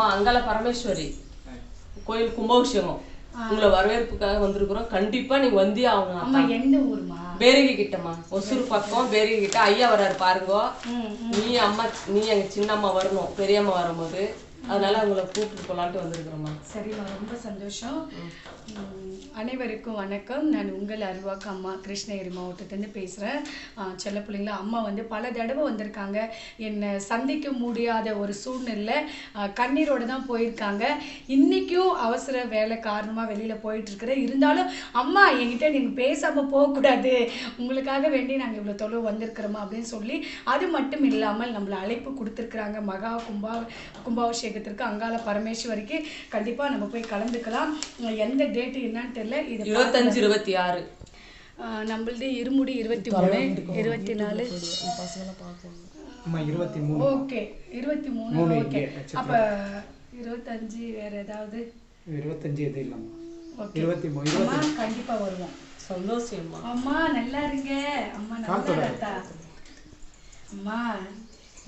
அம்மா அங்கால பரமேஸ்வரி. கோயில் கும்பாபிஷேகம். உங்களை வரவேற்புக்காக வந்திருக்கிறோம். கண்டிப்பா நீங்க வந்தே ஆகணும் அம்மா எந்த ஊருமா? பேரிகை கிட்டம்மா. ஒசூர் பக்கம் பேரிகை கிட்ட. ஐயா வர்றாரு பாருங்க. நீ அம்மா நீ எங்க சின்ன அம்மா வரணும். பெரியம்மா வரும்போது. அதனால உங்களை கூப்பிட்டு போலான்ட்டு வந்திருக்கிறோம்மா சரிம்மா ரொம்ப சந்தோஷம். அனைவருக்கும் வணக்கம். நான் உங்கள் அருவாக்கு அம்மா கிருஷ்ணகிரி மாவட்டத்திலேருந்து பேசுகிறேன் செல்ல பிள்ளைங்களா அம்மா வந்து பல தடவை வந்திருக்காங்க. என்னை சந்திக்க முடியாத ஒரு சூழ்நிலை கண்ணீரோட தான் போயிருக்காங்க. இன்றைக்கும் அவசர வேலை காரணமாக வெளியில் போயிட்டுருக்குறேன். இருந்தாலும் அம்மா என்கிட்ட நீங்கள் பேசாமல் போகக்கூடாது. உங்களுக்காக வேண்டி நாங்கள் இவ்வளோ தொலைவு வந்திருக்கிறோமா அப்படின்னு சொல்லி அது மட்டும் இல்லாமல் நம்மளை அழைப்பு கொடுத்துருக்குறாங்க. மகா கும்பா கும்பாபிஷேகத்திற்கு அங்காள பரமேஸ்வரிக்கு கண்டிப்பாக நம்ம போய் கலந்துக்கலாம். எந்த டேட்டு என்னன்னு தெரியல. இது இருபத்தஞ்சு இருபத்தி ஆறு. நம்மளது இருமுடி இருபத்தி மூணு. இருபத்தி நாலு. ஓகே. இருபத்தி மூணு ஓகே. அப்ப இருபத்தஞ்சு வேற ஏதாவது? இருபத்தஞ்சு எது இல்லைம்மா. ஓகே. இருபத்தி மூணு அம்மா கண்டிப்பா வருவோம். சந்தோஷம்மா அம்மா. நல்லா இருங்க. அம்மா நல்லா இருக்கா? அம்மா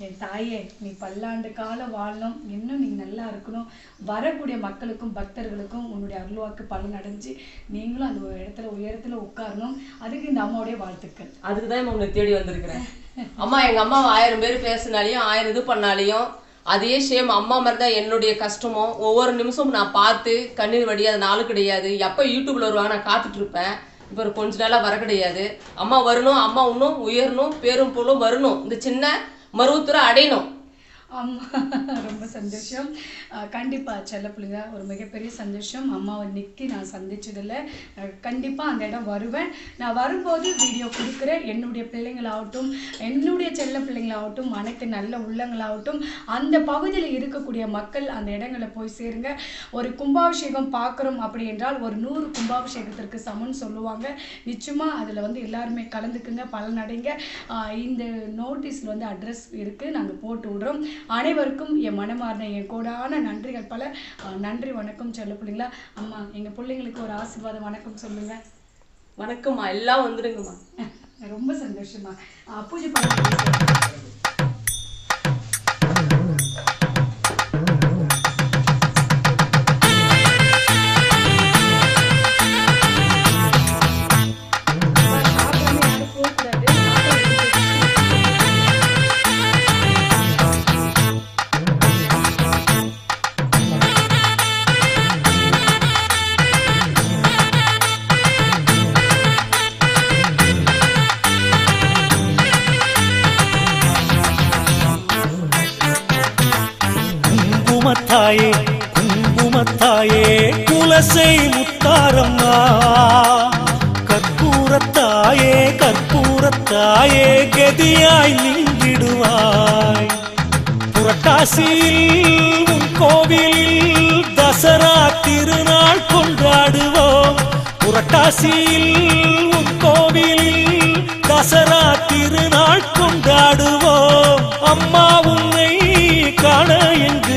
என் தாயே நீ பல்லாண்டு காலம் வாழணும். இன்னும் நீ நல்லா இருக்கணும். வரக்கூடிய மக்களுக்கும் பக்தர்களுக்கும் உன்னுடைய அருள்வாக்கு பலன் அடைஞ்சு நீங்களும் அந்த ஒரு இடத்துல உயரத்துல உட்காரணும். அதுக்கு இந்த அம்மாவுடைய வாழ்த்துக்கள். அதுக்கு தான் உங்களை தேடி வந்திருக்கிறேன். அம்மா எங்க அம்மா ஆயிரம் பேர் பேசினாலையும் ஆயிரம் இது பண்ணாலையும் அதே சேம் அம்மா மாதிரி தான் என்னுடைய கஷ்டமும். ஒவ்வொரு நிமிஷமும் நான் பார்த்து கண்ணீர் வடியாத நாள் கிடையாது. எப்போ யூடியூப்ல வருவாங்க நான் காத்துட்டு இருப்பேன். இப்போ கொஞ்ச நாளாக வர கிடையாது. அம்மா வரணும் அம்மா இன்னும் உயரணும் பேரும் போலும் வரணும். இந்த சின்ன மருவத்தூரை அடையணும். ஆமாம் ரொம்ப சந்தோஷம். கண்டிப்பாக செல்ல பிள்ளைங்க ஒரு மிகப்பெரிய சந்தோஷம். அம்மாவை நிற்கி நான் சந்திச்சதில்ல. கண்டிப்பாக அந்த இடம் வருவேன். நான் வரும்போது வீடியோ கொடுக்குறேன். என்னுடைய பிள்ளைங்களாகட்டும் என்னுடைய செல்ல பிள்ளைங்களாகட்டும் அனைத்து நல்ல உள்ளங்களாகட்டும் அந்த பகுதியில் இருக்கக்கூடிய மக்கள் அந்த இடங்களை போய் சேருங்க. ஒரு கும்பாபிஷேகம் பார்க்குறோம் அப்படி என்றால் ஒரு நூறு கும்பாபிஷேகத்திற்கு சமம்னு சொல்லுவாங்க. நிச்சயமாக அதில் வந்து எல்லாருமே கலந்துக்குங்க பலனடைங்க. இந்த நோட்டீஸில் வந்து அட்ரஸ் இருக்குது நாங்கள் போட்டு விடுறோம். அனைவருக்கும் என் மனமார்ந்த என் கூடான நன்றிகள் பல. நன்றி வணக்கம் சொல்ல பிள்ளைங்களா? அம்மா எங்கள் பிள்ளைங்களுக்கு ஒரு ஆசீர்வாதம் வணக்கம் சொல்லுங்க. வணக்கம்மா. எல்லாம் வந்துடுங்கம்மா ரொம்ப சந்தோஷமா பூஜை பண்ணி தாயே குங்குமத்தாயே குலசை முத்தாரம்மா. கற்பூரத்தாயே கற்பூரத்தாயே கதியாய் நீங்கிடுவாய். புரட்டாசியில் உன் கோவிலில் தசரா திருநாள் கொண்டாடுவோம். புரட்டாசியில் உன் கோவிலில் தசரா திருநாள் கொண்டாடுவோம். அம்மா உன்னை காண என்று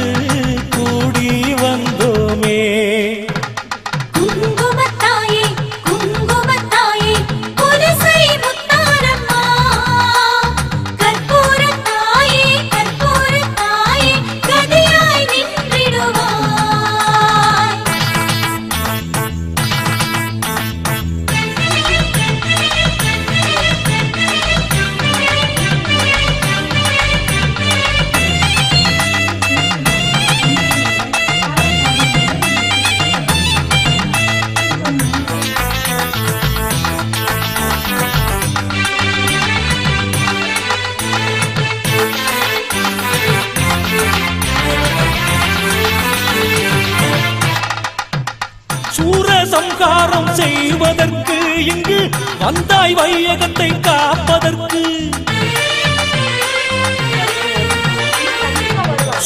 சூரசம்காரம் செய்வதற்கு இங்கு வந்தாய் வையகத்தை காப்பதற்கு.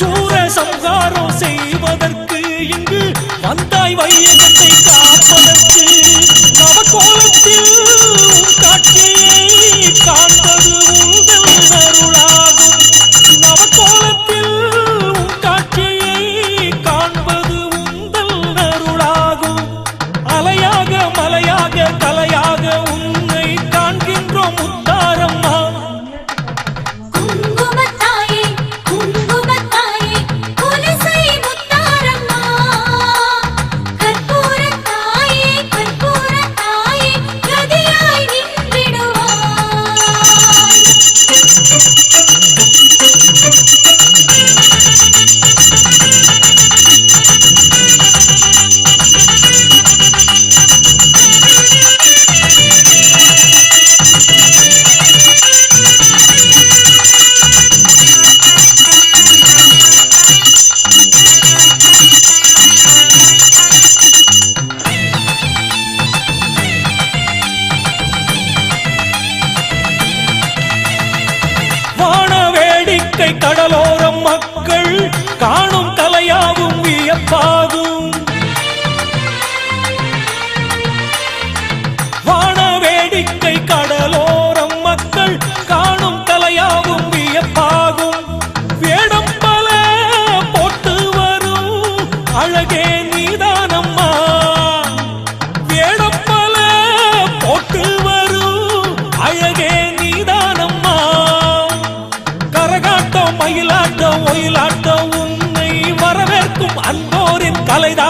சூர சம்ஹாரம் செய்வதற்கு இங்கு வந்தாய் வையகத்தை காப்பதற்கு. நவகோலத்தில் காட்சி கடலோரம் மக்கள் காணும் ஒயிலாட்டம் உன்னை வரவேற்கும் அன்போரின் கலைதான்.